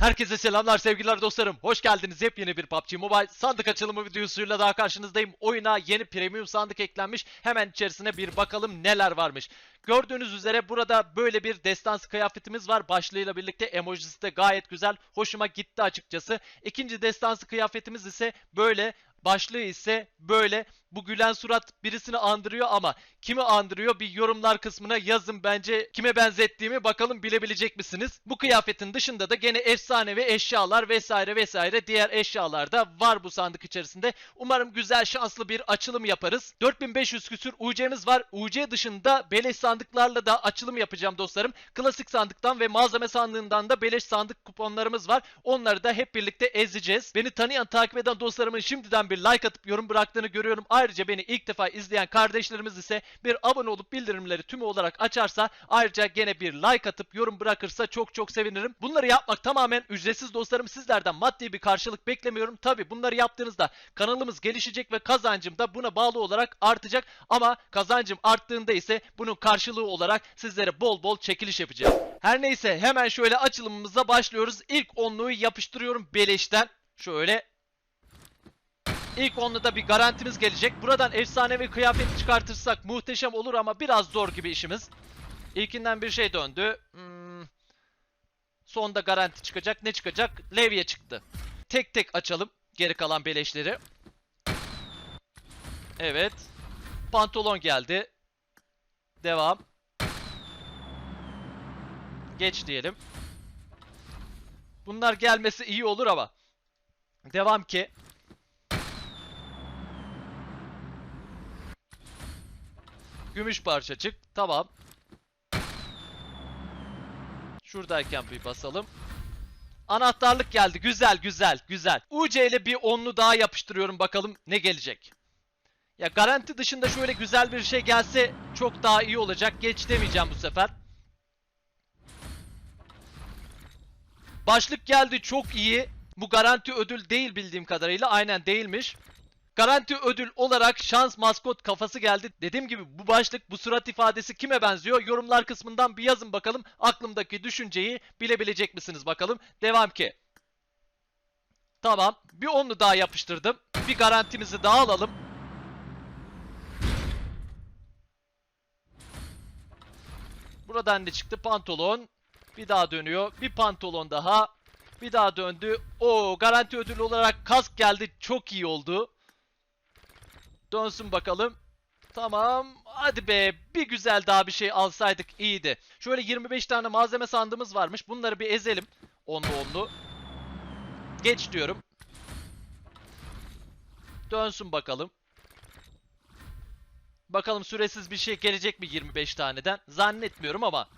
Herkese selamlar sevgiler dostlarım. Hoş geldiniz yepyeni bir PUBG Mobile sandık açılımı videosuyla daha karşınızdayım. Oyuna yeni premium sandık eklenmiş. Hemen içerisine bir bakalım neler varmış. Gördüğünüz üzere burada böyle bir destansı kıyafetimiz var. Başlığıyla birlikte emojisi de gayet güzel. Hoşuma gitti açıkçası. İkinci destansı kıyafetimiz ise böyle. Başlığı ise böyle. Bu gülen surat birisini andırıyor ama kimi andırıyor bir yorumlar kısmına yazın bence kime benzettiğimi bakalım bilebilecek misiniz? Bu kıyafetin dışında da gene efsanevi eşyalar vesaire vesaire diğer eşyalar da var bu sandık içerisinde. Umarım güzel şanslı bir açılım yaparız. 4500 küsür UC'miz var. UC dışında beleş sandıklarla da açılım yapacağım dostlarım. Klasik sandıktan ve malzeme sandığından da beleş sandık kuponlarımız var. Onları da hep birlikte ezeceğiz. Beni tanıyan takip eden dostlarımın şimdiden bir like atıp yorum bıraktığını görüyorum. Ayrıca beni ilk defa izleyen kardeşlerimiz ise bir abone olup bildirimleri tümü olarak açarsa ayrıca gene bir like atıp yorum bırakırsa çok çok sevinirim. Bunları yapmak tamamen ücretsiz dostlarım. Sizlerden maddi bir karşılık beklemiyorum. Tabi bunları yaptığınızda kanalımız gelişecek ve kazancım da buna bağlı olarak artacak. Ama kazancım arttığında ise bunun karşılığı olarak sizlere bol bol çekiliş yapacağım. Her neyse hemen şöyle açılımımıza başlıyoruz. İlk onluğu yapıştırıyorum beleşten. Şöyle İlk onluda bir garantimiz gelecek. Buradan efsanevi kıyafet çıkartırsak muhteşem olur ama biraz zor gibi işimiz. İlkinden bir şey döndü. Hmm. Sonda garanti çıkacak. Ne çıkacak? Levye çıktı. Tek tek açalım geri kalan beleşleri. Evet. Pantolon geldi. Devam. Geç diyelim. Bunlar gelmesi iyi olur ama. Devam ki. Gümüş parçacık. Tamam. Şuradayken bir basalım. Anahtarlık geldi. Güzel güzel güzel. UC ile bir onlu daha yapıştırıyorum bakalım ne gelecek. Ya garanti dışında şöyle güzel bir şey gelse çok daha iyi olacak. Geç demeyeceğim bu sefer. Başlık geldi çok iyi. Bu garanti ödül değil bildiğim kadarıyla. Aynen değilmiş. Garanti ödül olarak şans maskot kafası geldi. Dediğim gibi bu başlık bu surat ifadesi kime benziyor? Yorumlar kısmından bir yazın bakalım. Aklımdaki düşünceyi bilebilecek misiniz bakalım. Devam ki. Tamam. Bir onlu daha yapıştırdım. Bir garantimizi daha alalım. Buradan ne çıktı? Pantolon. Bir daha dönüyor. Bir pantolon daha. Bir daha döndü. O garanti ödülü olarak kask geldi. Çok iyi oldu. Dönsün bakalım. Tamam. Hadi be. Bir güzel daha bir şey alsaydık iyiydi. Şöyle 25 tane malzeme sandığımız varmış. Bunları bir ezelim. Onlu onlu. Geç diyorum. Dönsün bakalım. Bakalım süresiz bir şey gelecek mi 25 taneden? Zannetmiyorum ama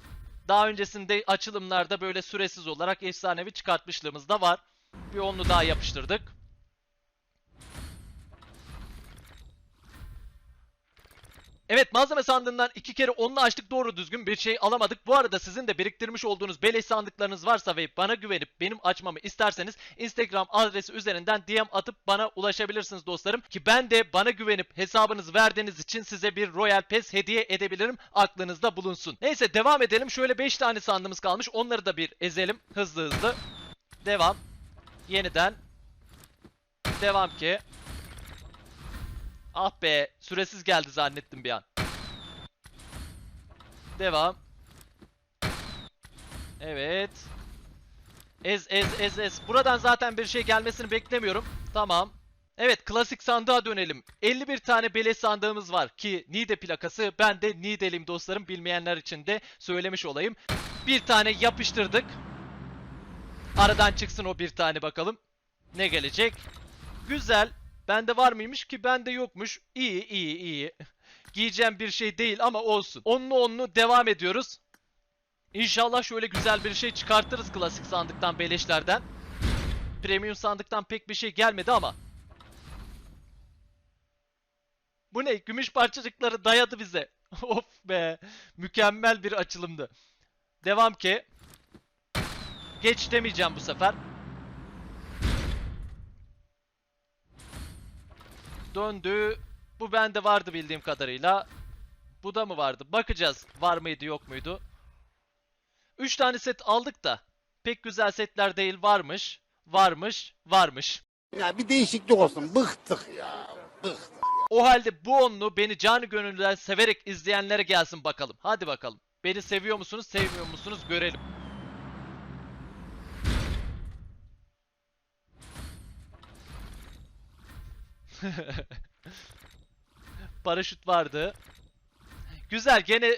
daha öncesinde açılımlarda böyle süresiz olarak efsanevi çıkartmışlığımız da var. Bir onlu daha yapıştırdık. Evet malzeme sandığından iki kere onlu açtık doğru düzgün bir şey alamadık. Bu arada sizin de biriktirmiş olduğunuz beleş sandıklarınız varsa ve bana güvenip benim açmamı isterseniz Instagram adresi üzerinden DM atıp bana ulaşabilirsiniz dostlarım. Ki ben de bana güvenip hesabınızı verdiğiniz için size bir Royal Pass hediye edebilirim. Aklınızda bulunsun. Neyse devam edelim. Şöyle 5 tane sandığımız kalmış. Onları da bir ezelim hızlı hızlı. Devam. Yeniden. Devam ki. Ah be, süresiz geldi zannettim bir an. Devam. Evet. Ez ez ez ez. Buradan zaten bir şey gelmesini beklemiyorum. Tamam. Evet klasik sandığa dönelim. 51 tane beleş sandığımız var ki Nide plakası. Ben de Nide'liyim dostlarım. Bilmeyenler için de söylemiş olayım. Bir tane yapıştırdık. Aradan çıksın o bir tane bakalım. Ne gelecek? Güzel. Bende var mıymış ki bende yokmuş. İyi iyi iyi. Giyeceğim bir şey değil ama olsun. Onlu onlu devam ediyoruz. İnşallah şöyle güzel bir şey çıkartırız klasik sandıktan beleşlerden. Premium sandıktan pek bir şey gelmedi ama. Bu ne? Gümüş parçacıkları dayadı bize. of be. Mükemmel bir açılımdı. Devam ki. Geç demeyeceğim bu sefer. Döndü. Bu bende vardı bildiğim kadarıyla. Bu da mı vardı? Bakacağız. Var mıydı yok muydu? 3 tane set aldık da. Pek güzel setler değil varmış. Varmış. Varmış. Ya bir değişiklik olsun. Bıktık ya. Bıktık. O halde bu onlu beni canı gönülden severek izleyenlere gelsin bakalım. Hadi bakalım. Beni seviyor musunuz, sevmiyor musunuz görelim. Paraşüt vardı. Güzel gene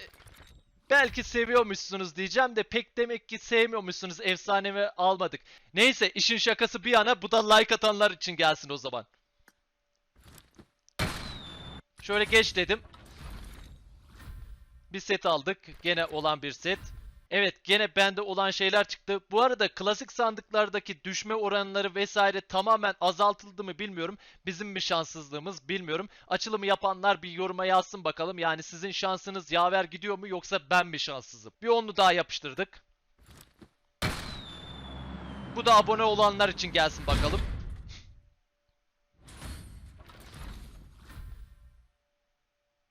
belki seviyormuşsunuz diyeceğim de pek demek ki sevmiyormuşsunuz efsanevi almadık. Neyse işin şakası bir yana bu da like atanlar için gelsin o zaman. Şöyle geç dedim. Bir set aldık. Gene olan bir set. Evet gene bende olan şeyler çıktı. Bu arada klasik sandıklardaki düşme oranları vesaire tamamen azaltıldı mı bilmiyorum. Bizim mi şanssızlığımız bilmiyorum. Açılımı yapanlar bir yoruma yazsın bakalım. Yani sizin şansınız yaver gidiyor mu yoksa ben mi şanssızım? Bir onlu daha yapıştırdık. Bu da abone olanlar için gelsin bakalım.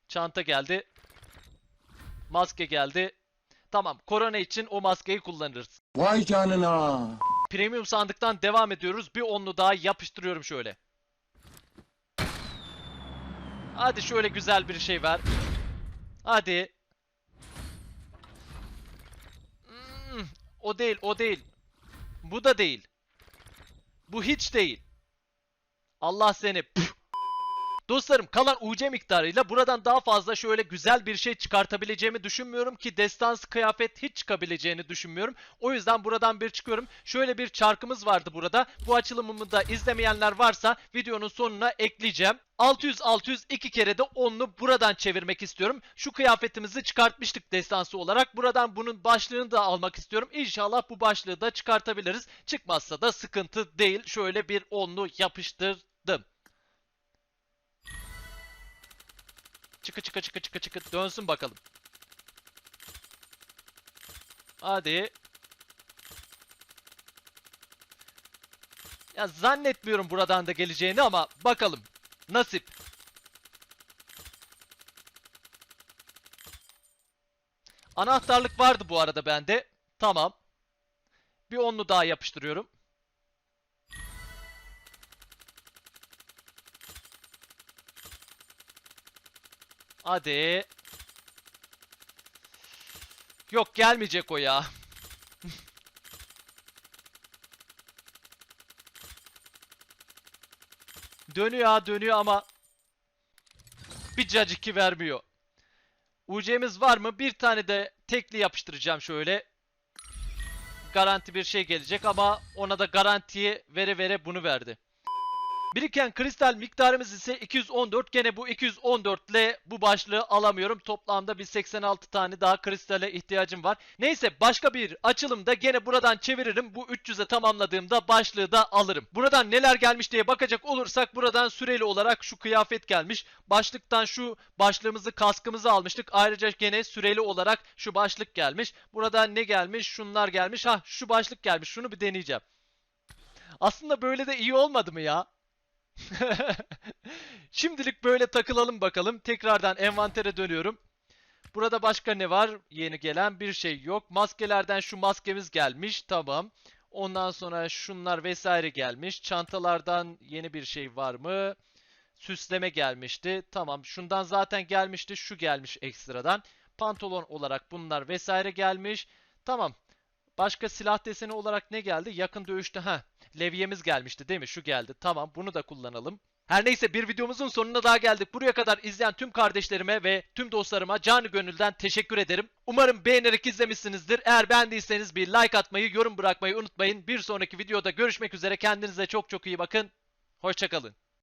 Çanta geldi. Maske geldi. Tamam, korona için o maskeyi kullanırız. Vay canına. Premium sandıktan devam ediyoruz. Bir onlu daha yapıştırıyorum şöyle. Hadi şöyle güzel bir şey ver. Hadi. Hmm, o değil, o değil. Bu da değil. Bu hiç değil. Allah seni. Püh. Dostlarım kalan UC miktarıyla buradan daha fazla şöyle güzel bir şey çıkartabileceğimi düşünmüyorum ki destansı kıyafet hiç çıkabileceğini düşünmüyorum. O yüzden buradan bir çıkıyorum. Şöyle bir çarkımız vardı burada. Bu açılımımı da izlemeyenler varsa videonun sonuna ekleyeceğim. 600-600 iki kere de onlu buradan çevirmek istiyorum. Şu kıyafetimizi çıkartmıştık destansı olarak. Buradan bunun başlığını da almak istiyorum. İnşallah bu başlığı da çıkartabiliriz. Çıkmazsa da sıkıntı değil. Şöyle bir onlu yapıştırdım. Çıkı çıkı çıkı çıkı çıkı dönsün bakalım. Hadi. Ya zannetmiyorum buradan da geleceğini ama bakalım. Nasip. Anahtarlık vardı bu arada bende. Tamam. Bir onlu daha yapıştırıyorum. Hadi. Yok gelmeyecek o ya. dönüyor dönüyor ama bir caciki vermiyor. UC'miz var mı? Bir tane de tekli yapıştıracağım şöyle. Garanti bir şey gelecek ama ona da garantiye vere vere bunu verdi. Biriken kristal miktarımız ise 214. Gene bu 214 ile bu başlığı alamıyorum. Toplamda bir 86 tane daha kristale ihtiyacım var. Neyse başka bir açılımda gene buradan çeviririm. Bu 300'e tamamladığımda başlığı da alırım. Buradan neler gelmiş diye bakacak olursak buradan süreli olarak şu kıyafet gelmiş. Başlıktan şu başlığımızı kaskımızı almıştık. Ayrıca gene süreli olarak şu başlık gelmiş. Burada ne gelmiş? Şunlar gelmiş. Ha şu başlık gelmiş. Şunu bir deneyeceğim. Aslında böyle de iyi olmadı mı ya? Şimdilik böyle takılalım bakalım. Tekrardan envantere dönüyorum. Burada başka ne var? Yeni gelen bir şey yok. Maskelerden şu maskemiz gelmiş. Tamam. Ondan sonra şunlar vesaire gelmiş. Çantalardan yeni bir şey var mı? Süsleme gelmişti. Tamam. Şundan zaten gelmişti. Şu gelmiş ekstradan. Pantolon olarak bunlar vesaire gelmiş. Tamam. Başka silah deseni olarak ne geldi? Yakın dövüşte ha levyemiz gelmişti değil mi? Şu geldi. Tamam bunu da kullanalım. Her neyse bir videomuzun sonuna daha geldik. Buraya kadar izleyen tüm kardeşlerime ve tüm dostlarıma canı gönülden teşekkür ederim. Umarım beğenerek izlemişsinizdir. Eğer beğendiyseniz bir like atmayı, yorum bırakmayı unutmayın. Bir sonraki videoda görüşmek üzere. Kendinize çok çok iyi bakın. Hoşçakalın.